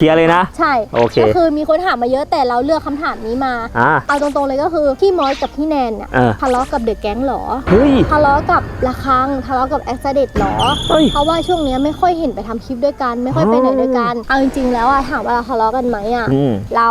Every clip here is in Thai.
เคลียร์เลยนะ ใช่โอเคก็คือมีคนถามมาเยอะแต่เราเลือกคำถามนี้มา อ่าเอาตรงๆเลยก็คือพี่มอสกับพี่แนนเนี่ยเออ ทะเลาะกับเดอะแก๊งหรอ เฮ้ย ทะเลาะกับละคังทะเลาะกับแอคเดตหรอ เฮ้ยเพราะว่าช่วงเนี้ยไม่ค่อยเห็นไปทำคลิปด้วยกัน ไม่ค่อยไปไหนด้วยกัน เอาจริงๆแล้วอะถามว่าเราทะเลาะกันไหมอะอืม เรา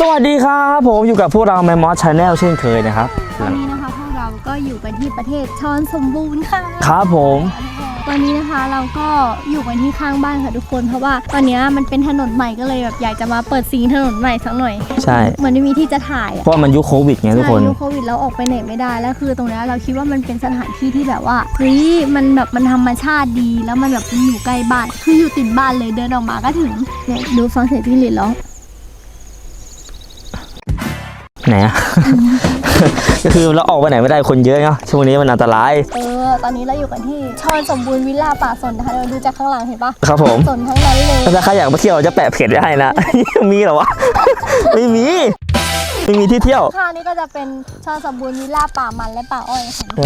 สวัสดีครับผมอยู่กับพวกเราแมมมอสชาแนลเช่นเคยนะครับตอนนี้นะคะพวกเราก็อยู่กันที่ประเทศชอนสมบูรณ์ค่ะ ครับผมตอนนี้นะคะเราก็อยู่กันที่ข้างบ้านค่ะทุกคน เพราะว่าตอนเนี้ยมันเป็นถนนใหม่ก็เลยแบบอยากจะมาเปิดซีนถนนใหม่สักหน่อย ใช่เหมือนไม่มีที่จะถ่ายอะเพราะมันยุคโควิดไงทุกคนใช่ยุคโควิดเราออกไปไหนไม่ได้แล้วคือตรงเนี้ยเราคิดว่ามันเป็นสถานที่ที่แบบว่าเฮ้ยมันแบบมันธรรมชาติดี แล้วมันแบบมันอยู่ใกล้บ้านคืออยู่ติดบ้านเลยเดินออกมาก็ถึงเนี่ยดูฟังเสียงจิ้งหรีดร้อง ไหนอะก็คือเราออกไปไหนไม่ได้คนเยอะเนาะช่วงนี้มันอันตราย เออ ตอนนี้เราอยู่กันที่ชอนสมบูรณ์วิลล่าป่าสนนะคะเราดูจากข้างหลังเห็นปะครับผม สนทั้งนั้นเลย ถ้าใครอยากมาเที่ยวจะแปะเพจไว้ให้นะ มีเหรอวะ ไม่มี ไม่มีที่เที่ยว ข้างนี้ก็จะเป็นชอนสมบูรณ์วิลล่าป่ามันและป่าอ้อยค่ะเอ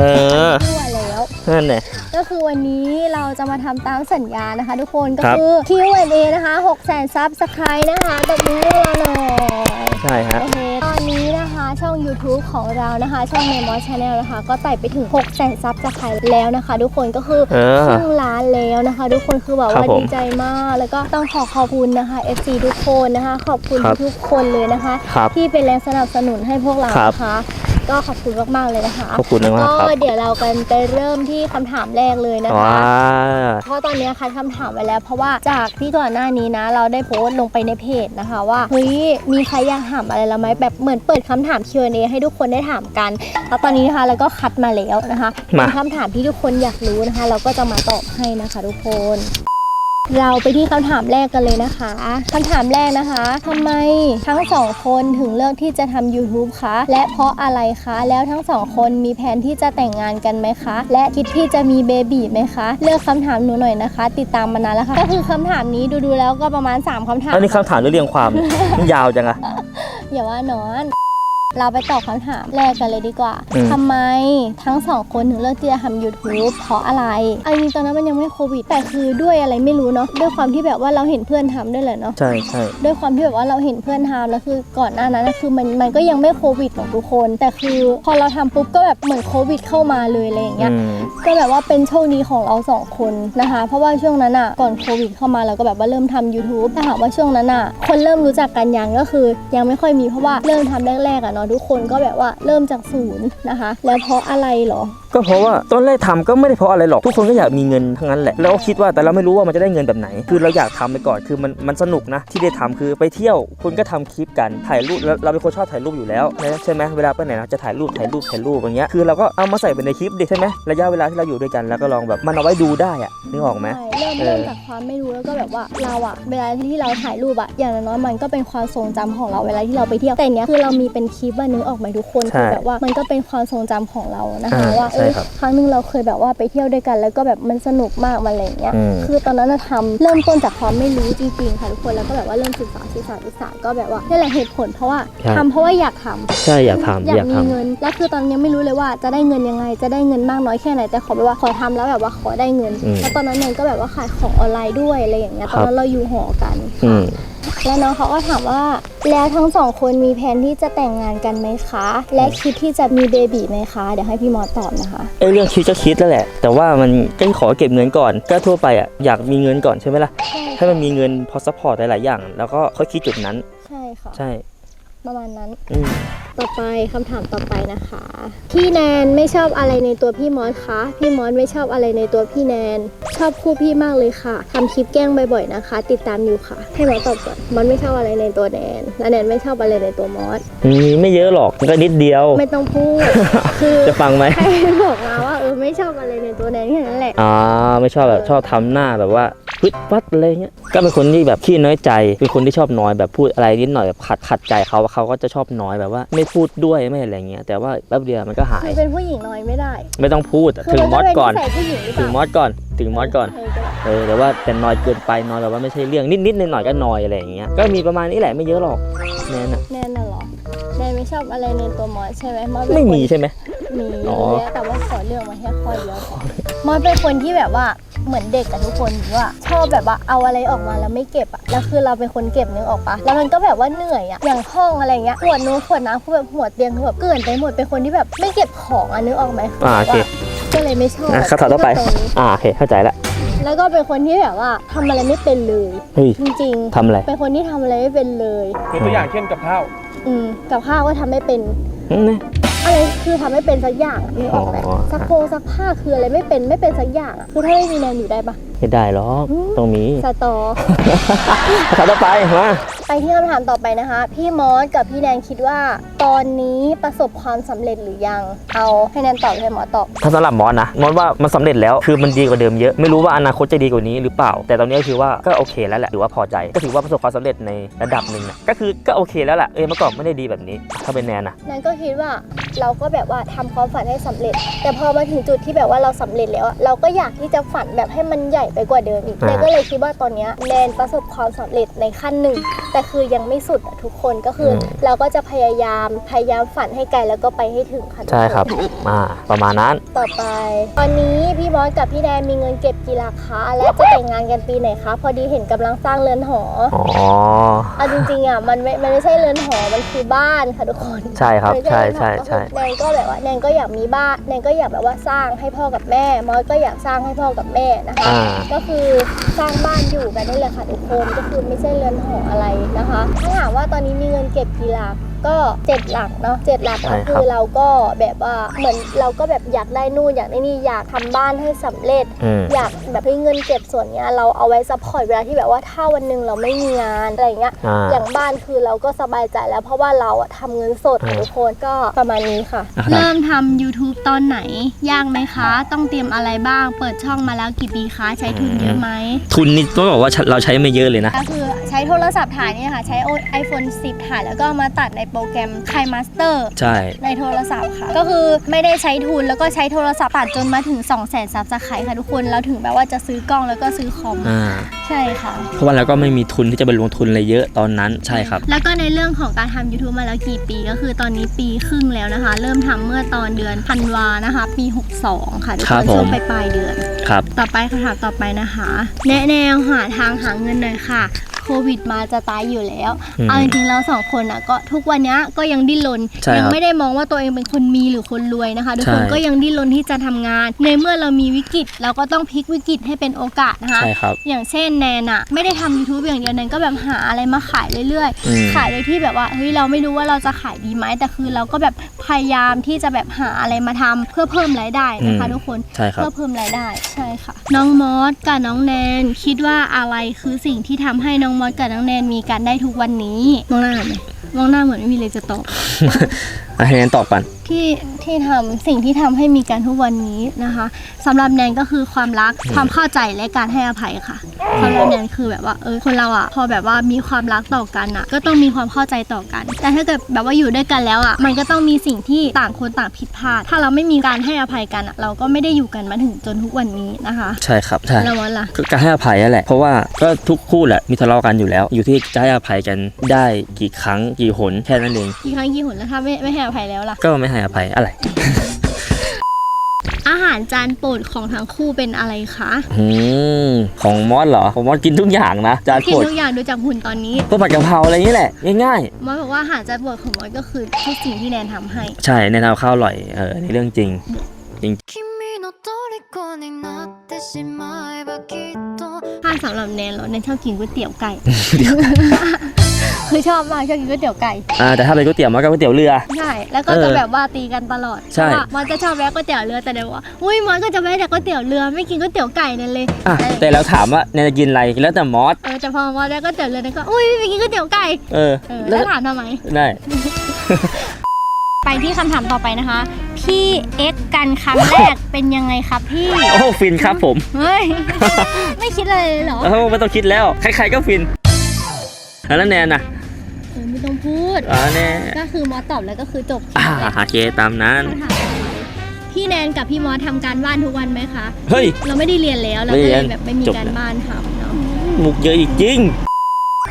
อ ทั่วแล้ว นั่นแหละ ก็คือวันนี้เราจะมาทำตามสัญญานะคะทุกคน ก็ครับ คือ Q&A นะคะ6แสนซับสไครต์นะคะตบมือให้เราหน่อย ใช่ฮะ โอเค ตอนนี้นะคะช่อง YouTube ของเรานะคะ ช่อง m e m o r Channel นะคะ ก็ไต่ไปถึง6แสนซับสไครต์แล้วนะคะ ทุกคนก็คือเออครึ่งล้านแล้วนะคะ ทุกคนคือแบบครับว่าผมดีใจมาก แล้วก็ต้องขอขอบคุณนะคะ FC ทุกคนนะคะ ขอบคุณครับทุกคนเลยนะคะ ครับที่เป็นแรงสนับสนุนให้พวกเราครับ นะคะ ก็ขอบคุณมากๆเลยนะคะขอบคุณมากๆก็ครับเดี๋ยวเรากันไปเริ่มที่คำถามแรกเลยนะคะว้าเพราะตอนนี้คัดคำถามไว้แล้ว เพราะว่าจากที่ก่อนหน้านี้นะ เราได้โพสต์ลงไปในเพจนะคะว่าเฮ้ยมีใครอยากถามอะไรเราไหมแบบเหมือนเปิดคำถาม Q&A ให้ทุกคนได้ถามกันแล้วตอนนี้นะคะเราก็คัดมาแล้วนะคะมาเป็นคำถามที่ทุกคนอยากรู้นะคะ เราก็จะมาตอบให้นะคะ ทุกคน เราไปที่คำถามแรกกันเลยนะคะคำถามแรกนะคะทำไมทั้งสองคนถึงเลือกที่จะทำ YouTube คะ และเพราะอะไรคะ แล้วทั้งสองคนมีแผนที่จะแต่งงานกันไหมคะ และคิดที่จะมีเบบีไหมคะ เลือกคำถามหนูหน่อยนะคะ ติดตามมานานแล้วค่ะ ก็คือคำถามนี้ดูๆแล้วก็ประมาณ 3คำถามอันนี้คำถามหรือเรียงความมันยาวจังอะอย่าว่านอน เราไปตอบคำถามแรกกันเลยดีกว่าอืม ทำไมทั้งสองคนถึงเลือกที่จะทำ YouTube เพราะอะไรเอาจริงๆตอนนั้นมันยังไม่โควิด แต่คือด้วยอะไรไม่รู้เนาะด้วยความที่แบบว่าเราเห็นเพื่อนทำด้วยแหละเนาะ ใช่ใช่ ด้วยความที่แบบว่าเราเห็นเพื่อนทำแล้วคือก่อนหน้านั้นนะคือมันมันก็ยังไม่โควิดของทุกคน แต่คือพอเราทำปุ๊บก็แบบเหมือนโควิดเข้ามาเลยอะไรอย่างเงี้ย อืม ก็แบบว่าเป็นโชคดีของเราสองคนนะคะ เพราะว่าช่วงนั้นอะก่อนโควิดเข้ามาเราก็แบบว่าเริ่มทำ YouTube แต่ถามว่าช่วงนั้นอะคนเริ่มรู้จักกันยังก็คือ ยังไม่ค่อยมีเพราะว่าเริ่มทำแรกๆอะเนาะทุกคนก็แบบว่าเริ่มจากศูนย์นะคะ แล้วเพราะอะไรเหรอ ก็เพราะว่าตอนแรกทำก็ไม่ได้เพราะอะไรหรอก ทุกคนก็อยากมีเงินทั้งนั้นแหละแล้วก็คิดว่าแต่เราไม่รู้ว่ามันจะได้เงินแบบไหน คือเราอยากทำไปก่อนคือมันมันสนุกนะที่ได้ทำคือไปเที่ยวคุณก็ทำคลิปกันถ่ายรูปแล้วเราเป็นคนชอบถ่ายรูปอยู่แล้วนะใช่ไหมเวลาไปไหนเราจะถ่ายรูปถ่ายรูปถ่ายรูปอย่างเงี้ยคือเราก็เอามาใส่ไปในคลิปดิใช่ไหมระยะเวลาที่เราอยู่ด้วยกันแล้วก็ลองแบบมันเอาไว้ดูได้อะนึกออกไหมใช่เริ่มเออเริ่มจากความไม่รู้แล้วก็แบบว่าเราอะเวลาที่เราถ่ายรูปอะอย่างน้อยๆมันก็เป็นความทรงจำของเราเวลาที่เราไปเที่ยวแต่เนี้ยคือเรามีเป็นคลิปว่านึกออกไหมทุกคนใช่คือแบบว่ามันก็เป็นความทรงจำของเรานะคะอ่าว่าเอใช่อครับครั้งหนึงเราเคยแบบว่าไปเที่ยวด้วยกัน แล้วก็แบบมันสนุกมากมันอะไรอย่างเงี้ยอืม คือตอนนั้นเราทำเริ่มต้นจากความไม่รู้จริงๆค่ะทุกคนแล้วก็แบบว่าเริ่มศึกษาศึกษาศึกษาก็แบบว่านี่แหละเหตุผลเพราะว่าใช่ทำเพราะว่าอยากทำ ใช่อยากทำอยาอยากกมีทำ เงิน แล้วคือตอนนี้ยังไม่รู้เลยว่าจะได้เงินยังไง จะได้เงินมากน้อยแค่ไหน แต่ขอแบบว่าขอทำแล้วแบบว่าขอได้เงิน อืมแล้วตอนนั้นเนยก็แบบว่าขายของออนไลน์ด้วยอะไรอย่างเงี้ย คตรัอบ นนั้นเราอยู่หอกัน อืม แล้วน้องเขาก็ถามว่า แล้วทั้งสองคนมีแผนที่จะแต่งงานกันไหมคะ และคิดที่จะมีเบบีไหมคะ เดี๋ยวให้พี่มอสตอบนะคะไอ้เรื่องคิดก็คิดแล้วแหละ แต่ว่ามันก็ขอเก็บเงินก่อนก็ทั่วไปอะอยากมีเงินก่อนใช่ไหมล่ะใช่ให้มันมีเงินพอซัพพอร์ตหลายๆอย่าง แล้วก็ค่อยคิดจุดนั้น ใช่ค่ะ ใช่ ประมาณนั้น อืมต่อไปคำถามต่อไปนะคะ พี่แนนไม่ชอบอะไรในตัวพี่มอสคะ พี่มอสไม่ชอบอะไรในตัวพี่แนน ชอบคู่พี่มากเลยค่ะทำคลิปแกล้งบ่อยๆนะคะ ติดตามอยู่ค่ะ ให้มอสตอบก่อนมอสไม่ชอบอะไรในตัวแนนและแนนไม่ชอบอะไรในตัวมอสมีไม่เยอะหรอกมันก็นิดเดียว ไม่ต้องพูด คือจะฟังไหมให้บอกมาว่าเออไม่ชอบอะไรในตัวแนนแค่นั้นแหละ อ่าไม่ชอบแบบชอบทำหน้าแบบว่าพึดวัดอะไรเงี้ยก็เป็นคนที่แบบขี้น้อยใจ เป็นคนที่ชอบน้อยแบบพูดอะไรนิดหน่อยแบบขัดขัดใจเขาเขาก็จะชอบน้อยแบบว่า ไม่พูดด้วยไม่อะไรเงี้ยแต่ว่าแป๊บเดียวมันก็หายคือเป็นผู้หญิงน้อยไม่ได้ ไม่ต้องพูดอะคือถึงมันมอสเป็นก่อนนิสัยผู้หญิงหรือเปถึงล่ามอสก่อนถึงมอสก่อนเออก็แบบเออแต่ว่าแต่นอยเกินไปนอยแบบว่าไม่ใช่เรื่องนิดๆหน่อยๆก็นอยอะไรอย่างเงี้ยก็มีประมาณนี้แหละไม่เยอะหรอกแนนอะแนนน่ะเหรอแนนไม่ชอบอะไรในตัวมอสใช่ไหมมอสเป็นไม่คนมีใช่ไหม มีเยอ๋อ อะแยะแต่ว่าขอเรื่องมาแค่ข้อเดียวมอสเป็นคนที่แบบว่าเหมือนเด็กกับทุกคนหรือว่าชอบแบบว่าเอาอะไรออกมาแล้วไม่เก็บอะแล้วคือเราเป็นคนเก็บนึกออกปะแล้วมันก็แบบว่าเหนื่อยอะอย่างห้องอะไรเงี้ยขวดนู้นขวดน้ำคือแบบหัวเตียงคือแบบเกลื่อนไปหมดเป็นคนที่แบบไม่เก็บของอะนึกออกไหมอ่าโอเคว่าก็เลยไม่ชอบอะคำถามต่อไป ตรงนี้อ่าโอเคเข้าใจละแล้วก็เป็นคนที่แบบว่าทำอะไรไม่เป็นเลยเฮ้ยจริงทำอะไรๆ เป็นคนที่ทำอะไรไม่เป็นเลยยกตัวอย่างเช่นกับข้าวอืมกับข้าวก็ทำไม่เป็น อืมนะ อะไรคือทำไม่เป็นสักอย่างอะนึกออกไหมอ๋อ ซักโครงซักผ้าคืออะไรไม่เป็นไม่เป็นสักอย่างอะคือถ้าไม่มีแนนอยู่ได้ปะ ไม่ได้หรอกอืมตรงนี้สตอ คำถามต่อไปมาไปที่คำถามต่อไปนะคะ พี่มอสกับพี่แนนคิดว่า ตอนนี้ประสบความสำเร็จหรือยัง เอาให้แนนตอบให้หมอตอบ ถ้าสำหรับมอสนะมอสว่ามันสำเร็จแล้วคือมันดีกว่าเดิมเยอะไม่รู้ว่าอนาคตจะดีกว่านี้หรือเปล่า แต่ตอนนี้ก็คือว่าก็โอเคแล้วแหละถือว่าพอใจ ก็ถือว่าประสบความสำเร็จในระดับหนึ่งนะก็คือก็โอเคแล้วแหละเออเมื่อก่อนไม่ได้ดีแบบนี้ ถ้าเป็นแนนนะแนนก็คิดว่าเราก็แบบว่าทำความฝันให้สำเร็จ แต่พอมาถึงจุดที่แบบว่าเราสำเร็จแล้วอะเราก็อยากที่จะฝันแบบให้มันใหญ่ไปกว่าเดิมอีกแนนก็เลยคิดว่าตอนเนี้ยแนนประสบความสำเร็จในขั้นหนึ่ง แต่คือยังไม่สุดอะทุกคนก็คืออเราก็จะพยายามพยายามฝันให้ไกลแล้วก็ไปให้ถึงค่ะทุกนใช่ครับอ่าประมาณนั้นต่อไป ตอนนี้พี่มอสกับพี่แดนมีเงินเก็บกี่หลักคะและจะแต่งงานกันปีไหนคะพอดีเห็นกำลังสร้างเรือนหออ๋อเอาจริงๆอะมันไม่มันไม่ใช่เรือนหอมันคือบ้านค่ะทุกคนใช่ครับมันใช่ไม่ใช่เรือนหอใช่แนนก็แบบว่าแนนก็อยากมีบ้านแนนก็อยากแบบว่าสร้างให้พ่อกับแม่มอสก็อยากสร้างให้พ่อกับแม่นะคะอ่าก็คือสร้างบ้านอยู่กันนี่แหลยค่ะทุกคนก็คือไม่ใช่เรือนหออะไรนะคะ ถ้าถามว่าตอนนี้มีเงินเก็บกี่หลัก ก็เจ็ดหลักเนาะเจ็ดหลักใช่ก็ครับ คือเราก็แบบว่าเหมือนเราก็แบบอยากได้นู่นอยากได้นี่อยากทำบ้านให้สำเร็จ อืม อยากแบบให้เงินเก็บส่วนเนี้ยเราเอาไว้ซัพพอร์ตเวลาที่แบบว่าถ้าวันหนึ่งเราไม่มีงานอะไรเงี้ย อ่าอย่างบ้านคือเราก็สบายใจแล้วเพราะว่าเราอะทำเงินสดอ่า ทุกคนก็ประมาณนี้ค่ะ อ่าเริ่มทำ YouTube ตอนไหน ยากไหมคะ ต้องเตรียมอะไรบ้าง เปิดช่องมาแล้วกี่ปีคะ ใช้ทุนเยอะไหม ทุนนี่ต้องบอกว่าเราใช้ไม่เยอะเลยนะ ก็คือใช้โทรศัพท์ถ่ายเนี่ยค่ะ ใช้ iPhone 10 ถ่ายแล้วก็เอามาตัดในโปรแกรม k i m a s t e r ใช่ ในโทรศัพท์ค่ะ ก็คือไม่ได้ใช้ทุนแล้วก็ใช้โทรศัพท์ตัดจนมาถึง 2 0 0 0 0 0ซับสไครต์ค่ะทุกคนเราถึงแบบว่าจะซื้อกล้องแล้วก็ซื้อคอมอ่า ใช่ค่ะ เพราะว่าเราก็ไม่มีทุนที่จะไปลงทุนอะไรเยอะตอนนั้นใช่ครับ แล้วก็ในเรื่องของการทำ YouTube มาแล้วกี่ปีก็คือตอนนี้ปีครึ่งแล้วนะคะ เริ่มทำเมื่อตอนเดือนธันวานะคะ ปี 62 ค่ะทุกครัคบนผม ช่วงปลายปลายๆเดือน ครับ ต่อไปคำถามต่อไปนะคะ แนะแนวหาทางหาเงินหน่อยค่ะ โควิดมาจะตายอยู่แล้ว อืมเอาจริงๆแล้วสองคนอะก็ทุกวันเนี้ยก็ยังดิ้นรนใช่ครับยัไม่ได้มองว่าตัวเองเป็นคนมีหรือคนรวยนะคะทุกคนใช่ ก็ยังดิ้นรนที่จะทำงาน ในเมื่อเรามีวิกฤตเราก็ต้องพลิกวิกฤตให้เป็นโอกาสนะคะ ใช่ครับ อย่างเช่นแนนอะไม่ได้ทำ YouTube อย่างเดียวแนนก็แบบหาอะไรมาขายเรื่อยอืม ๆ ขายโดยที่แบบว่าเฮ้ยเราไม่รู้ว่าเราจะขายดีไหมแต่คือเราก็แบบพยายามที่จะแบบหาอะไรมาทำเพื่อเพิ่มรายได้นะคะอืมทุกคนใช่ครับ เพื่อเพิ่มรายได้ใช่ค่ะ น้องมอสกับน้องแนนคิดว่าอะไรคือสิ่งที่ทำให้น้องมอสกับน้องแนนมีกันได้ทุกวันนี้ มองหน้าไหมมองหน้าเหมือนไม่มีเลยจะตอบ อะให้แนนตอบก่อน ที่ที่ทำสิ่งที่ทำให้มีกันทุกวันนี้นะคะสำหรับแนนก็คือความรักความเข้าใจและการให้อภัยค่ะสำหรับแนนคือแบบว่าเออคนเราอะพอแบบว่ามีความรักต่อกันอะ ก็ต้องมีความเข้าใจต่อกัน แต่ถ้าเกิดแบบว่าอยู่ด้วยกันแล้วอะมันก็ต้องมีสิ่งที่ต่างคนต่างผิดพลาด ถ้าเราไม่มีการให้อภัยกันอะเราก็ไม่ได้อยู่กันมาถึงจนทุกวันนี้นะคะใช่ครับใช่ แล้ววันล่ะ ก็การให้อภัยนั่นแหละ เพราะว่าก็ทุกคู่แหละมีทะเลาะกันอยู่แล้ว อยู่ที่จะให้อภัยกันได้กี่ครั้งกี่หนแค่นั้นเอง กี่ครั้งกี่หนแล้วถ้าไม่ไม่ให้อภัยแล้วล่ะ ก็ไม่ให้อภัยอะไร อาหารจานโปรดของทั้งคู่เป็นอะไรคะ อืมของมอสเหรอของมอสกินทุกอย่างนะจาน กิ โป น รด ทุกอย่างดูจากหุ่นตอนนี้ พวกผัดกะเพราอะไรอย่างนี้แหละง่าย มอสบอกว่าอาหารจานโปรดของมอสก็คือทุกสิ่งที่แนนทำให้ ๆ ใช่ในทำข้าวอร่อยเออในเรื่องจริง 君の虜になってしまえばきっと ถ้าสำหรับแนนเหรอแนนชอบกินก๋วยเตี๋ยวไก่ คือชอบมากชอบกินก๋วยเตี๋ยวไก่อ่าแต่ถ้าเป็นก๋วยเตี๋ยวมันก็ก๋วยเตี๋ยวเรือ ใช่แล้วก็เออจะแบบว่าตีกันตลอดใช่เพราะว่ามอสจะชอบแวะก๋วยเตี๋ยวเรือแต่เดี๋ยวบอกว่าอุ้ยมอสก็จะแวะแต่ก๋วยเตี๋ยวเรือไม่กินก๋วยเตี๋ยวไก่นั่นเลยอะเออแต่เราถามว่าแนนจะกินอะไรแล้วแต่มอสเออแต่พอมอสแวะก๋วยเตี๋ยวเรือนั่นก็อุ้ยไม่กินก๋วยเตี๋ยวไก่เออเออแล้แล้ววถามทำไม ได้ ไปที่คำถามต่อไปนะคะ พี่เอ็กกันครั้งแรกเป็นยังไงครับพี่ โอ้ฟินครับผมเฮ้ย ไม่คิดเลยเหรอเออไม่ต้องคิดแล้ว ใครๆก็ฟินอะแล้วแนนน่ะ เออไม่ต้องพูดอ่าแน่ก็คือมอสตอบแล้วก็คือจบอ่าโอเคตามนั้น คำถามต่อไปพี่แนนกับพี่มอสทำการบ้านทุกวันไหมคะ เฮ้ย เราไม่ได้เรียนแล้วเราไม่ก็เรีเลยนแบบไม่มีจบการแล้วบ้านทำเนาะ มุกเยอะอีกจริง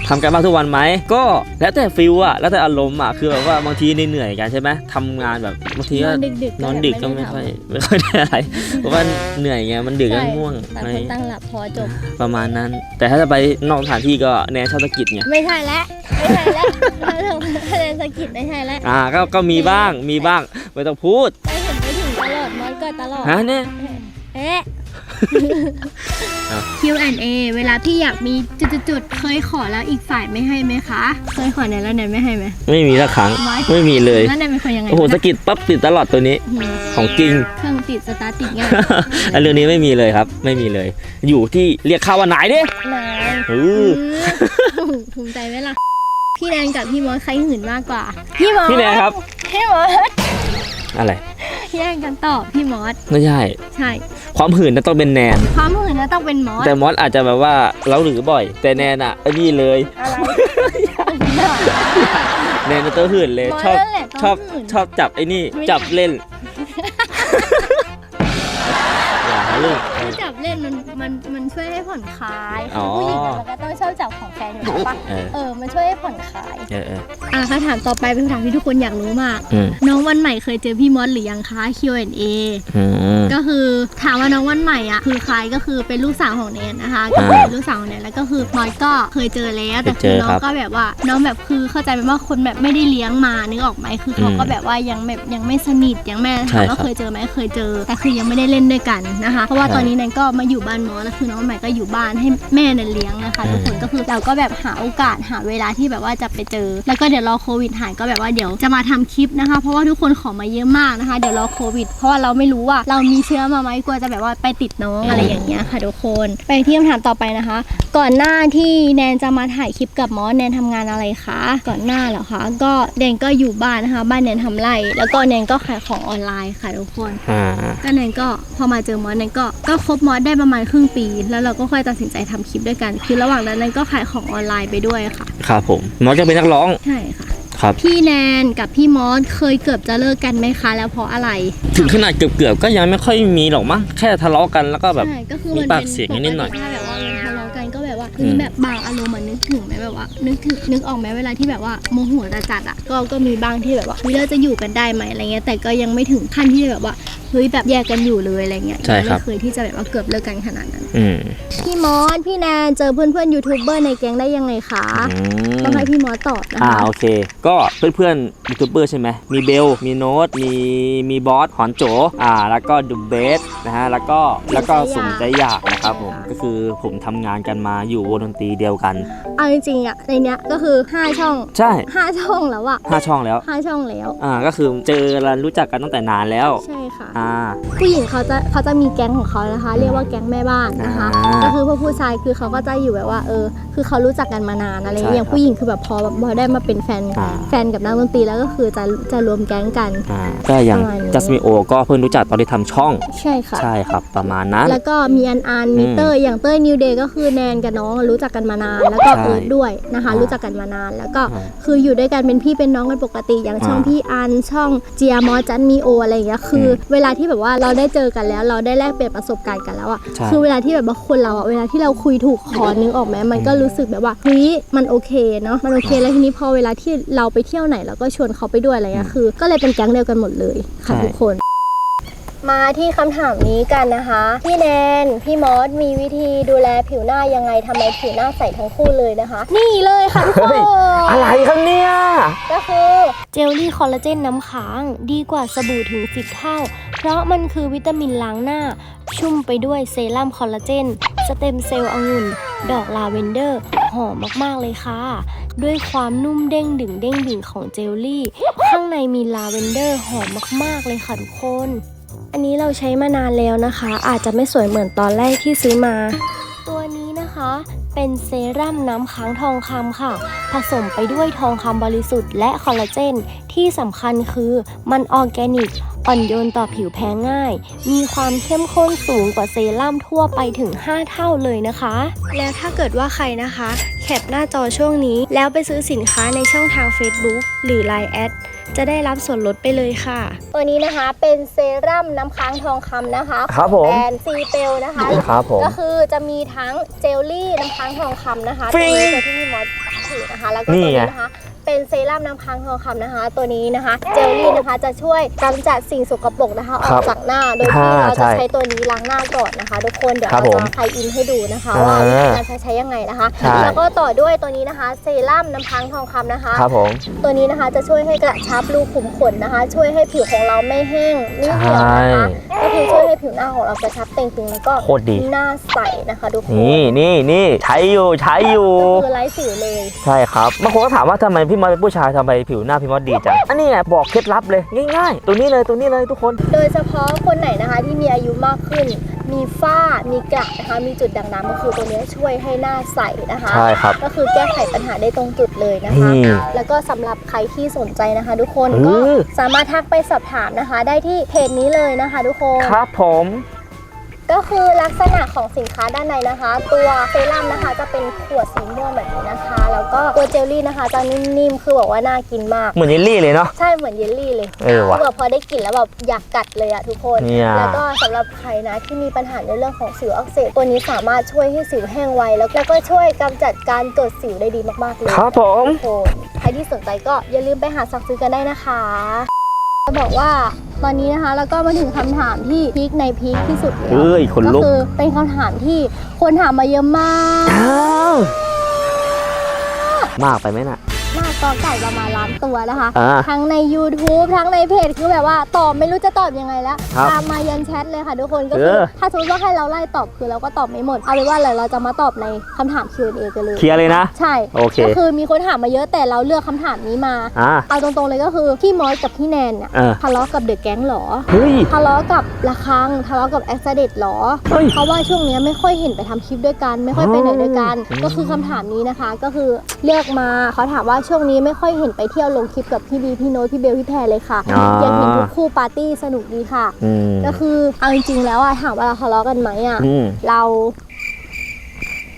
ทำการบ้านทุกวันไหมก็แล้วแต่ฟิลอะแล้วแต่อารมณ์อะคือแบบว่าบางทีเหนื่อยๆกันใช่ไหมทำงานแบบบางทีนก็อนดึกๆนอนดึกก็ไม่แบบค่อยไม่ค่อยได้อะไรเพราะว่าเหนื่อยไงมันดึกใช่ก็ง่วงต่างอะไรคนต่างหลับพอจบประมาณนั้น แต่ถ้าจะไปนอกสถานที่ก็แนนชอบสะกิดไงไม่ใช่แล้วไม่ใช่แล้วถ้าเราคะแนนสกิดไม่ใช่แล้วอ่าก็ก็มีบ้างมีบ้างไม่ต้องพูดไปถึงไปถึงตลอดมอสก็ตลอดฮะเนี่ยเอ๊ะอะ Q&A เวลาพี่อยากมีจุดๆๆเคยขอแล้วอีกฝ่ายไม่ให้ไหมคะ เคยขอแนนแล้วแนนไม่ให้ไหม ไม่มีสักครั้งไม่ไม่มีเลย แล้วแนนเป็นคนยังไงโอ้โหนะสะกิดปั๊บติดตลอดตัวนี้หืมของจริง เครื่องติดสตาร์ทติดง่ายอันเรื่องนี้ไม่มีเลยครับ ไม่มีเลย อยู่ที่เรียกข้าวว่าไหนดินายเอออืมภูมิใจไหมล่ะ พี่แนนกับพี่มอสใครหื่นมากกว่า พี่มอสพี่แนนครับ พี่มอส อะไร แย่งกันตอบพี่มอสไม่ใช่ ใช่ ความหื่นน่ะต้องเป็นแนน ความหื่นน่ะต้องเป็นมอสแต่มอสอาจจะแบบว่าเราหรือบ่อย แต่แนนอะไอ้นี่เลยแนนจะตัวหื่นเลย มอสชอบนั่นแหละชอบต้องหื่นชอบจับไอ้นี่ ไม่ จับเล่น อย่าฮะลูกคือจับเล่น มันมันมันช่วยให้ผ่อนคลายอ๋อ ผู้หญิงอะมันก็ต้องชอบจับของแฟนอยู่แล้วปะเออ เออ มันช่วยให้ผ่อนคลายเออเอออะคำถามต่อไปเป็นคำถามที่ทุกคนอยากรู้มาก อืมน้องวันใหม่เคยเจอพี่มอสหรือยังคะ Q&A อืม ก็คือถามว่าน้องวันใหม่อะคือใครก็คือเป็นลูกสาวของแนนนะคะก็คือเป็นลูกสาวของแนนแล้วก็คือมอสก็เคยเจอแล้วแต่คือน้องก็แบบว่า น้องแบบคือเข้าใจไหมว่าคนแบบไม่ได้เลี้ยงมานึกออกไหมคือเขาก็แบบว่ายังแบบยังไม่สนิทยังไม่ถามว่าเคยเจอไหมเคยเจอ แต่คือยังไม่ได้เล่นด้วยกันนะคะ เพราะว่าตอนนี้แนนก็มาอยู่บ้านมอสแล้วคือน้องวันใหม่ก็อยู่บ้านให้แม่แนนเลี้ยงนะคะทุกคนก็คือเราก็แบบหาโอกาสหาเวลาที่แบบว่าจะไปเจอ แล้วก็เดี๋ยวรอโควิดหายก็แบบว่าเดี๋ยวจะมาทำคลิปนะคะ เพราะว่าทุกคนขอมาเยอะมากนะคะ เดี๋ยวรอโควิด เพราะว่าเราไม่รู้ว่าเรามีเชื้อมาไหมกลัวจะแบบว่าไปติดน้องอะไรอย่างเงี้ยค่ะทุกคนไปที่คำถามต่อไปนะคะ ก่อนหน้าที่แนนจะมาถ่ายคลิปกับมอสแนนทำงานอะไรคะก่อนหน้าเหรอคะก็แนนก็อยู่บ้านนะคะ บ้านแนนทำไร่แล้วก็แนนก็ขายของออนไลน์ค่ะทุกคนอ่าก็แนนก็พอมาเจอมอสแนนก็ก็คบมอสได้ประมาณครึ่งปี แล้วเราก็ค่อยตัดสินใจทำคลิปด้วยกัน คือระหว่างนั้นแนนก็ขายของออนไลน์ไปด้วยค่ะครับผมมอสจะเป็นนักร้องใช่ค่ะครับพี่แนนกับพี่มอสเคยเกือบจะเลิกกันไหมคะ แล้วเพราะอะไร ถึงขนาดเกือบๆก็ยังไม่ค่อยมีหรอกมั้งแค่ทะเลาะกันแล้วก็แบบใช่ก็คือมีมันปากเป็นเสียงกันนิดหน่อยปกติถ้าแบบว่ามันทะเลาะกันก็แบบว่าอืมคือแบบบางอารมณ์มันนึกถึงไหมแบบว่านึกถึงนึกออกไหมเวลาที่แบบว่าโมโหจะจัดๆอะก็ก็มีบ้างที่แบบว่าเฮ้ยเราจะอยู่กันได้ไหมอะไรเงี้ยแต่ก็ยังไม่ถึงขั้นที่แบบว่าเฮ้ยแบบแยกกันอยู่เลยอะไรเงี้ยใช่ครับไม่เคยที่จะแบบว่าเกือบเลิกกันขนาดนั้น อืมพี่มอสพี่แนนเจอเพื่อนเพื่อนๆยูทูบเบอร์ในแก๊งได้ยังไงคะอืม ต้องให้พี่มอสตอบนะอ่าคะ โอเค ก็เพื่อนๆยูทูบเบอร์ใช่ไหมมีเบล มีโน้ตมีมีบอสหอนโจอ่า แล้วก็ดูเบสนะฮะแล้วก็แล้วก็สมใจอยากนะครับผม ก็คือผมทำงานกันมาอยู่วงดนตรีเดียวกัน เอาจริงๆอะในเนี้ยก็คือห้าช่อง ใช่ห้าช่องแล้วอะห้าช่องแล้วห้าช่องแล้ว อ่าก็คือเจอกันรู้จักกันตั้งแต่นานแล้ว ใช่ค่ะ อ่าผู้หญิงเขาจะเขาจะมีแก๊งของเขานะคะ เรียกว่าแก๊งแม่บ้านนะคะอ่าก็คือพวกผู้ชายคือเขาก็จะอยู่แบบว่าเออ คือเขารู้จักกันมานานอะไรอย่างเงี้ยใช่อย่างครับผู้หญิงคือแบบพอแบบพอได้มาเป็นแฟนอ่าแฟนกับนักดนตรีแล้วก็คือจะจะรวมแก๊งกันอ่าก็อย่างประมาณนี้จัสมิโอก็เพิ่งรู้จักตอนที่ทำช่อง ใช่ค่ะใช่ครับประมาณนั้น แล้วก็มีอันอันมีอืมเต้ยอย่างเต้ยนิวเดย์ก็คือแนนกับน้องรู้จักกันมานาน แล้วก็ใช่เอิร์ธด้วยนะคะอ่ารู้รู้จักกันมานานแล้วก็อ่าคืออยู่ด้วยกันเป็นพี่เป็นน้องกันปกติอย่างช่องอ่าพี่อันช่องเจียมอจันมีโออะไรอย่างเงี้ยคืออเวลาที่แบบว่าเราได้เจอกันแล้ว เราได้แลกเปลี่ยนประสบการณ์กันแล้วอะใช่ คือเวลาที่แบบว่าคนเราอะเวลาที่เราคุยถูกคอนึกออกไหมมันก็รู้สึกแบบว่าเฮ้ยมันโอเคเนาะ มันโอเค แล้วทีนี้พอเวลาที่เราไปเที่ยวไหนเราก็ชวนเขาไปด้วยอะไรเงี้ย คือ ก็เลยเป็นแก๊งเดียวกันหมดเลยค่ะใช่ ทุกคน มาที่คำถามนี้กันนะคะ พี่แนน พี่มอสมีวิธีดูแลผิวหน้ายังไงทำไมผิวหน้าใสทั้งคู่เลยนะคะ นี่เลยค่ะทุกคนอะไรครับเนี่ยก็คือเจลลี่คอลลาเจนน้ำค้าง ดีกว่าสบู่ถึง10เท่า เพราะมันคือวิตามินล้างหน้า ชุ่มไปด้วยเซรั่มคอลลาเจน สเต็มเซลล์องุ่น ดอกลาเวนเดอร์ หอมมากๆเลยค่ะ ด้วยความนุ่มเด้งดึงเด้งดึงของเจลลี่ ข้างในมีลาเวนเดอร์หอมมากๆเลยค่ะทุกคน อันนี้เราใช้มานานแล้วนะคะ อาจจะไม่สวยเหมือนตอนแรกที่ซื้อมา ตัวนี้นะคะเป็นเซรั่มน้ำค้างทองคำค่ะ ผสมไปด้วยทองคำบริสุทธิ์และคอลลาเจน ที่สำคัญคือมันออร์แกนิก อ่อนโยนต่อผิวแพ้ง่าย มีความเข้มข้นสูงกว่าเซรั่มทั่วไปถึง 5 เท่าเลยนะคะ แล้วถ้าเกิดว่าใครนะคะ แคปหน้าจอช่วงนี้ แล้วไปซื้อสินค้าในช่องทาง Facebook หรือ Line แอด จะได้รับส่วนลดไปเลยค่ะ ตัวนี้นะคะเป็นเซรั่มน้ำค้างทองคำนะคะครับผม แบรนด์ซีเปลนะคะ ครับผม ก็คือจะมีทั้งเจลลี่น้ำค้างทองคำนะคะฟรี ตัวนี้ตัวที่พี่มอสถือนะคะ แล้วก็นี่ตัวไงนี้นะคะ เป็นเซรั่มน้ำค้างทองคำนะคะ ตัวนี้นะคะ เจลลี่นะคะจะช่วยกำจัดสิ่งสกปรกนะคะออกจากหน้า โดยที่อ่าเราใช่จะใช้ตัวนี้ล้างหน้าก่อนนะคะ ทุกคนเดี๋ยวครับเราผมจะไทยอินให้ดูนะคะอ่าว่าวิธีการใช้ใช้ยังไงนะคะ ใช่ แล้วก็ต่อด้วยตัวนี้นะคะ เซรั่มน้ำค้างทองคำนะคะ ครับผม ตัวนี้นะคะจะช่วยให้กระชับรูขุมขนนะคะ ช่วยให้ผิวของเราไม่แห้งไม่เหี่ยวนะคะก็คือช่วยให้ผิวหน้าของเรากระชับเต่งตึงแล้วก็โคตรดี หน้าใสนะคะทุกคนนี่นี่นี่ใช้อยู่ใช้อยู่ ก็คือไร้สิวเลย ใช่ครับบางคนก็ถามว่าทำไมพี่มอสเป็นผู้ชายทำไมผิวหน้าพี่มอสดีจังอันนี้ไงบอกเคล็ดลับเลยง่ายๆ ตัวนี้เลยตัวนี้เลยทุกคน โดยเฉพาะคนไหนนะคะที่มีอายุมากขึ้น มีฝ้า มีกระนะคะ มีจุดด่างดำก็คือตัวนี้ช่วยให้หน้าใสนะคะ ใช่ครับก็คือแก้ไขปัญหาได้ตรงจุดเลยนะคะนี่แล้วก็สำหรับใครที่สนใจนะคะ ทุกคนเอก็อสามารถทักไปสอบถามนะคะ ได้ที่เพจนี้เลยนะคะ ทุกคน ครับผม ก็คือลักษณะของสินค้าด้านในนะคะ ตัวเซรั่มนะคะจะเป็นขวดสีม่วงแบบนี้นะคะ แล้วก็ตัวเจลลี่นะคะจะนิ่มๆคือบอกว่าน่ากินมาก เหมือนเยลลี่เลยเนาะ ใช่เหมือนเยลลี่เลยเออว่ะคือแบบพอได้กลิ่นแล้วแบบอยากกัดเลยอะทุกคน เนี่ย แล้วก็สำหรับใครนะที่มีปัญหาในเรื่องของสิวอักเสบตัวนี้สามารถช่วยให้สิวแห้งไวแล้วแล้วก็ช่วยกำจัดการเกิดสิวได้ดีมากๆเลยครับผม ทุกคนใครที่สนใจก็อย่าลืมไปหาสั่งซื้อกันได้นะคะ จะบอกว่าตอนนี้นะคะแล้วก็มาถึงคำถามที่พีคในพีคที่สุดแล้วเอ้ยขนก็ลุกคือเป็นคำถามที่คนถามมาเยอะมากอ้าวมากไปไหมน่ะ มากกอไก่ประมาณล้านตัวนะคะ อ่าทั้งใน YouTube ทั้งในเพจคือแบบว่าตอบไม่รู้จะตอบยังไงแล้ว ครับตามมายันแชทเลยค่ะทุกคนก็คือเออ ถ้าสมมติว่าให้เราไล่ตอบคือเราก็ตอบไม่หมด เอาเป็นว่าเลยเราจะมาตอบในคำถาม Q&A กันเลย เคลียร์เลยนะ ใช่โอเค ก็คือมีคนถามมาเยอะแต่เราเลือกคำถามนี้มา อ่า เอาตรงๆเลยก็คือพี่มอสกับพี่แนนเนี่ยเออ ทะเลาะกับเดอะแก๊งหรอ เฮ้ย ทะเลาะกับละคังทะเลาะกับแอคเดตหรอ เฮ้ยเพราะว่าช่วงเนี้ยไม่ค่อยเห็นไปทำคลิปด้วยกัน ไม่ค่อยไปไหนด้วยกันอืมก็คือคำถามนี้นะคะ ก็คือเลือกมาเขาถามว่าช่วงนี้ไม่ค่อยเห็นไปเที่ยวลงคลิปกับพี่บีพี่โน้ตพี่เบลพี่แพรเลยค่ะอ่ายัยังเห็นทุกคู่ปาร์ตี้สนุกดีค่ะ อืมก็คือเอาจริงๆแล้วอะถามว่าเราทะเลาะกันไหมอะอืม เรา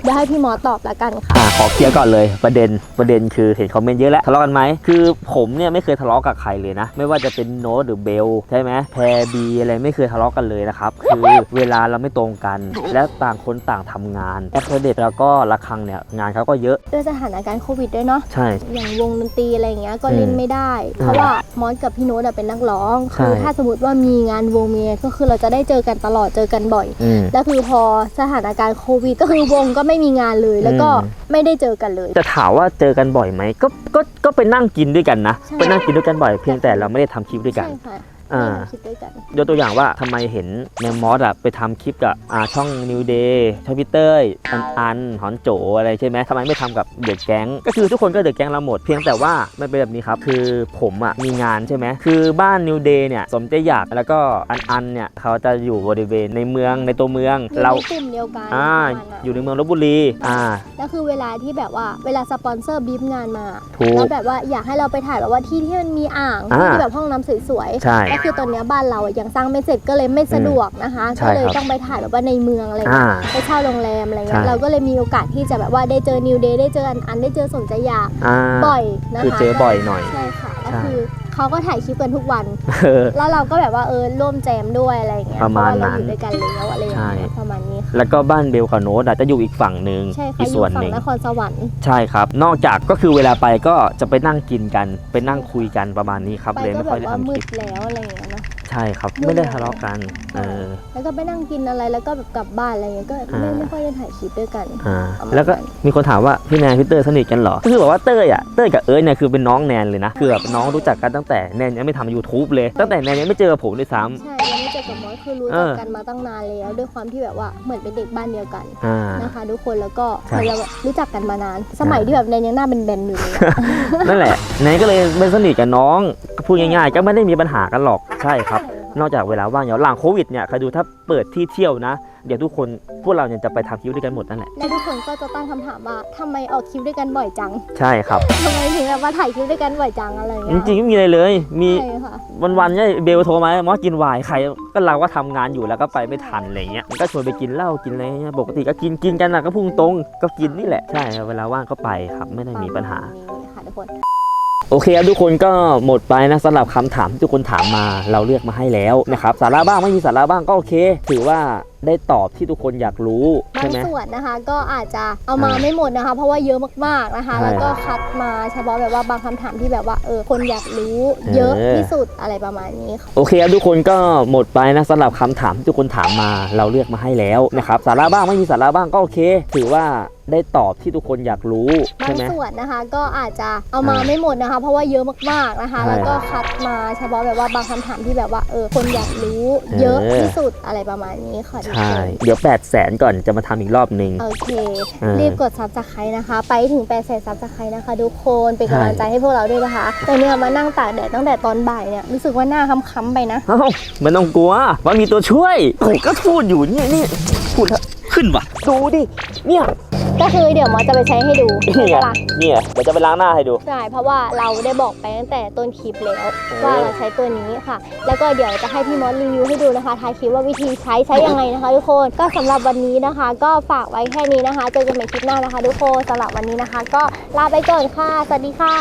เดี๋ยวให้พี่หมอตอบละกันค่ะ อ่าขอเคลียร์ก่อนเลยประเด็นประเด็นคือเห็นคอมเมนต์เยอะแล้วทะเลาะกันไหมคือผมเนี่ยไม่เคยทะเลาะกับใครเลยนะ ไม่ว่าจะเป็นโน้ตหรือเบลใช่ไหมแพรบีอะไรไม่เคยทะเลาะกันเลยนะครับ คือเวลาเราไม่ตรงกัน และต่างคนต่างทำงานแอคเคเดตแล้วก็ระคังเนี่ยงานเขาก็เยอะด้วยสถานการณ์โควิดด้วยเนาะ ใช่ อย่างวงดนตรีอะไรอย่างเงี้ยก็เล่นอืมไม่ได้ เพราะว่ามอสกับพี่โน้ตอะเป็นนักร้อง ใช่ คือถ้าสมมติว่ามีงานวงเมียก็คือเราจะได้เจอกันตลอดเจอกันบ่อย อืม แล้วคือพอสถานการณ์โควิดก็คือวงก็ไม่มีงานเลยแล้วก็อืมไม่ได้เจอกันเลย จะถามว่าเจอกันบ่อยไหมก็ก็ก็ไปนั่งกินด้วยกันนะใช่ไปนั่งกินด้วยกันบ่อยเพียงแต่เราไม่ได้ทำคลิปด้วยกัน ใช่ค่ะ อ่าไม่ได้คิดด้วยกัน ยกตัวอย่างว่าทำไมเห็นแมมมอสอะไปทำคลิปกับอ่าช่อง New Day ช่องพี่เต้ยอันอันหอนโจอะไรใช่ไหมทำไมไม่ทำกับเด็กแก๊ง ก็คือทุกคนก็เด็กแก๊งเราหมด เพียงแต่ว่ามันเป็นแบบนี้ครับ คือผมอะมีงานใช่ไหมคือบ้าน New Day เนี่ยสมใจอยากแล้วก็อันอันเนี่ยเขาจะอยู่บริเวณในเมืองในตัวเมืองอยู่เราในกลุ่มเดียวกันอ่า ประมาณนั้นอยู่ในเมืองลบบุรี อ่า แล้วคือเวลาที่แบบว่าเวลาสปอนเซอร์บีฟงานมา ถูก แล้วแบบว่าอยากให้เราไปถ่ายแบบว่าที่ที่มันมีอ่างอ่า ที่แบบห้องน้ำสวยใช่ๆก็คือตอนเนี้ยบ้านเราอะยังสร้างไม่เสร็จก็เลยไม่สะดวกนะคะใช่ก็เลยครับต้องไปถ่ายแบบว่าในเมืองอะไรอ่าเงี้ยไปเช่าโรงแรมอะไรเงี้ยใช่เราก็เลยมีโอกาสที่จะแบบว่าได้เจอนิวเดย์ได้เจออันอันได้เจอสนใจอยากอ่าบ่อยนะคะคือเจอบ่อยหน่อยใช่ค่ะแล้วใช่คือ เขาก็ถ่ายคลิปกันทุกวัน เออ แล้วเราก็แบบว่าเออร่วมแจมด้วยอะไรอย่างเงี้ยประมาณเพนั้นเเราอยู่ด้วยกันแล้วอะไรอย่างเงี้ยใช่ประมาณนี้ค่ะแล้วก็บ้านเบลกับโน้ตอะจะอยู่อีกฝั่งหนึ่งใช่ค่ะอีกอส่ยู่วนหฝั่งนึ่งนครสวรรค์ใช่ครับ นอกจากก็คือเวลาไปก็จะไปนั่งกินกัน ไปนั่งคุยกันประมาณนี้ครับ ไปเลยก็ไม่แบค่อยบได้ว่าทำคมืลิดป แล้วอะไรอย่างเงี้ยเนอะ ใช่ครับมืดไม่ได้แล้วทะเลาะกันเออแล้วก็ไปนั่งกินอะไรแล้วก็แบบกลับบ้านอะไรเงี้ยก็ไม่อ่าไม่ค่อยได้ถ่ายคลิปด้วยกันอ่าประมาณแล้วก็นั้นมีคนถามว่าพี่แนนพี่เตอร์สนิทกันเหรอก็คือแบบว่าเต้ยอะเต้ยกับเอิร์ธเนี่ยคือเป็นน้องแนนเลยนะคือแบบน้องรู้จักกันตั้งแต่แนนยังไม่ทำ YouTube เลย ตั้งแต่แนนยังไม่เจอผมด้วยซ้ใช่ยังไม่เจอ กับมอสคือรู้เอจักอกันมาตั้งนานแล้ว ด้วยความที่แบบว่าเหมือนเป็นเด็กบ้านเดียวกันำอ่า นะคะ ทุกคนแล้วก็ใช่เราแบบรู้จักกันมานาน สมัยที่แบบแนนยังหน้าเป็นแบนๆอยู่เลยอะนั่นแหละแนนก็เลยเป็นสนิทกับน้องพูดง่ายๆก็ไม่ได้มีปัญหากันหรอกใช่ครับ นอกจากเวลาว่างอย่างหลังโควิดเนี่ยใครดูถ้าเปิดที่เที่ยวนะ เดี๋ยวทุกคนพวกเราเนี่ยจะไปทำคลิปด้วยกันหมดนั่นแหละ และทุกคนก็จะตั้งคำถามว่าทำไมออกคลิปด้วยกันบ่อยจังใช่ครับ ทำไมถึงแบบมาถ่ายคลิปด้วยกันบ่อยจังอะไรอย่างจเงี้ยริงๆไม่มีอะไรเลย มีใช่ค่ะ วันๆเนี่ยเบลโทรมามอสกินไวน์ใครก็เราก็ทำงานอยู่แล้วก็ไปไม่ทันอะไรเงี้ยมันก็ชวนไปกินเหล้ากินอะไรเงี้ยปกติก็กินกินกันนะก็พุ่งตรงก็กินนี่แหละใช่ครับเวลาว่างก็ไปครับไม่ได้มีปัญหา นี่ค่ะทุกคน โอเคครับทุกคนก็หมดไปนะสำหรับคำถามที่ทุกคนถามมาเราเลือกมาให้แล้วนะครับสาระบ้างไม่มีสาระบ้างก็โอเค ถือว่าได้ตอบที่ทุกคนอยากรู้บาใช่งไหมส่วนนะคะ ก็อาจจะเอามาอ่าไม่หมดนะคะ เพราะว่าเยอะมากๆนะคะใช่แล้วก็คัดมาเฉพาะแบบว่าบางคำถามที่แบบว่าเออคนอยากรู้เยอะเออที่สุดอะไรประมาณนี้ค่ะโอเคครับทุกคนก็หมดไปนะสำหรับคำถามที่ทุกคนถามมาเราเลือกมาให้แล้วนะครับสาระบ้างไม่มีสาระบ้างก็โอเค ถือว่า ได้ตอบที่ทุกคนอยากรู้บาใช่งไหม ส่วนนะคะ ก็อาจจะเอามาอ่าไม่หมดนะคะ เพราะว่าเยอะมากๆนะคะ ใช่แล้วก็คัดมาเฉพาะแบบว่าบางคำถามที่แบบว่าเออคนอยากรู้เยอะเออ ที่สุดอะไรประมาณนี้ค่ะทุกใช่ คนเดี๋ยว 8 0 0แสนก่อนจะมาทำอีกรอบหนึ่ง โอเคเออรีบกดซับสไครต์นะคะ ไปถึง8แสนซับสไครต์นะคะทุกคนเป็นใช่กำลังใจให้พวกเราด้วยนะคะแต่เนี่ยมานั่งตากแดดตั้งแต่ตอนบ่ายเนี่ยรู้สึกว่าหน้าค้ำๆไปนะ เอ้าไมันต้องกลัวว่ามีตัวช่วยผมก็พูดอยู่เนี่ยนี่พูดแล้วขึ้นว่ะ ดูดิ เนี่ยก็คือเดี๋ยวมอสจะไปใช้ให้ดูใช่เนี่ยปะล่ะเนี่ยเดี๋ยวจะไปล้างหน้าให้ดู ใช่เพราะว่าเราได้บอกไปตั้งแต่ต้นคลิปแล้ว ว่าเราใช้ตัวนี้ค่ะ แล้วก็เดี๋ยวจะให้พี่มอสรีวิวให้ดูนะคะท้ายคลิปว่าวิธีใช้ใช้ยังไงนะคะ ทุกคนก็สำหรับวันนี้นะคะ ก็ฝากไว้แค่นี้นะคะเจอกันใหม่คลิปหน้านะคะ ทุกคนสำหรับวันนี้นะคะ ก็ลาไปก่อนค่ะสวัสดีค่ะ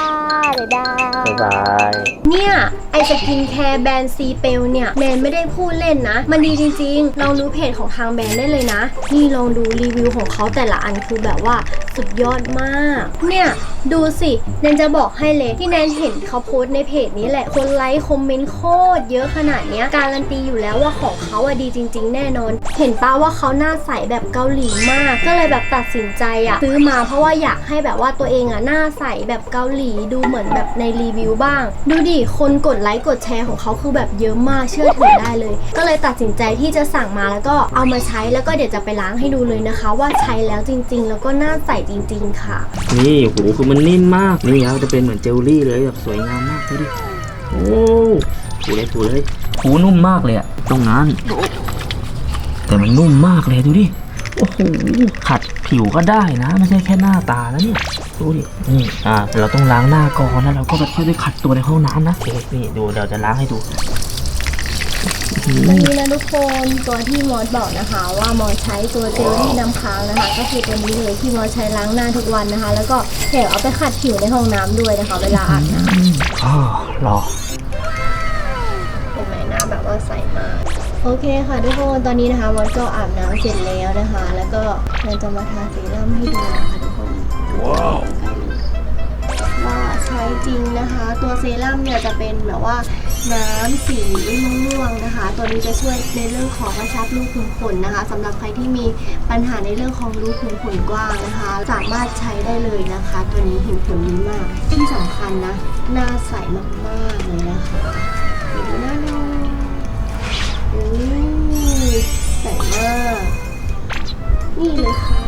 บ๊ายบาย บ๊ายบาย เนี่ยไอสกินแคร์แบรนด์ซีเปลเนี่ยแมนไม่ได้พูดเล่นนะ มันดีจริงๆลองดูเพจของทางแบรนด์ได้เลยนะ นี่ลองดูรีวิวของเขาแต่ละอันคือแบบว่าสุดยอดมาก เนี่ย ดูสิแนนจะบอกให้เลยที่แนนเห็นเขาโพสต์ในเพจนี้แหละ คนไลค์คอมเมนต์โคตรเยอะขนาดเนี้ย การันตีอยู่แล้วว่าของเขาอะดีจริง ๆ แน่นอน เห็นป้าว่าเขาหน้าใสแบบเกาหลีมาก ก็เลยแบบตัดสินใจอะซื้อมาเพราะว่าอยากให้แบบว่าตัวเองอะหน้าใสแบบเกาหลีดูเหมือนแบบในรีวิวบ้าง ดูดิคนกดไลค์กดแชร์ของเขาคือแบบเยอะมากเชื่อถือได้เลย ก็เลยตัดสินใจที่จะสั่งมาแล้วก็เอามาใช้แล้วก็เดี๋ยวจะไปล้างให้ดูเลยนะคะ ว่าใช้แล้วจริง ๆแล้วก็หน้าใสจริง ๆ ค่ะ นี่โหคือมันนิ่มมาก นี่ครับจะเป็นเหมือนเจลลี่เลยแบบสวยงามมากดูดิ โอ้ถูเลยถูเลยหูนุ่มมากเลยอะตรงนั้น แต่มันนุ่มมากเลยดูดิ โอ้โห ขัดผิวก็ได้นะ ไม่ใช่แค่หน้าตานะเนี่ย ดูดิ นี่ อ่า เราต้องล้างหน้าก่อนแล้วเราก็ค่อยไปขัดตัวในห้องน้ำนะโอเคนี่ดู เดี๋ยวจะล้างให้ดู วันหือนี้นะทุกคนตัวที่มอสบอกนะคะว่ามอสใช้ตัวเจลลี่น้ำค้างนะคะ ก็คือตัวนี้เลยที่มอสใช้ล้างหน้าทุกวันนะคะ แล้วก็แถมเอาไปขัดผิวในห้องน้ำด้วยนะคะ เวลาอาบน้อ๋อรอำเห็นไหมหน้าแบบว่าใสมากโอเคค่ะทุกคนตอนนี้นะคะมอสก็อาบน้ำเสร็จแล้วนะคะ แล้วก็เราจะมาทาเซรั่มให้ดูนะคะทุกคนว้าวว่าใช้จริงนะคะ ตัวเซรั่มเนี่ยจะเป็นแบบว่าน้ำสีม่วงๆนะคะ ตัวนี้จะช่วยในเรื่องของกระชับรูขุมขนนะคะสำหรับใครที่มีปัญหาในเรื่องของรูขุมขนกว้างนะคะ สามารถใช้ได้เลยนะคะ ตัวนี้เห็นผลดีมากที่สำคัญนะหน้าใสมากๆเลยนะคะเดี๋ยวดูหน้าหน่อยอุ้ใสมากนี่เลยค่ะ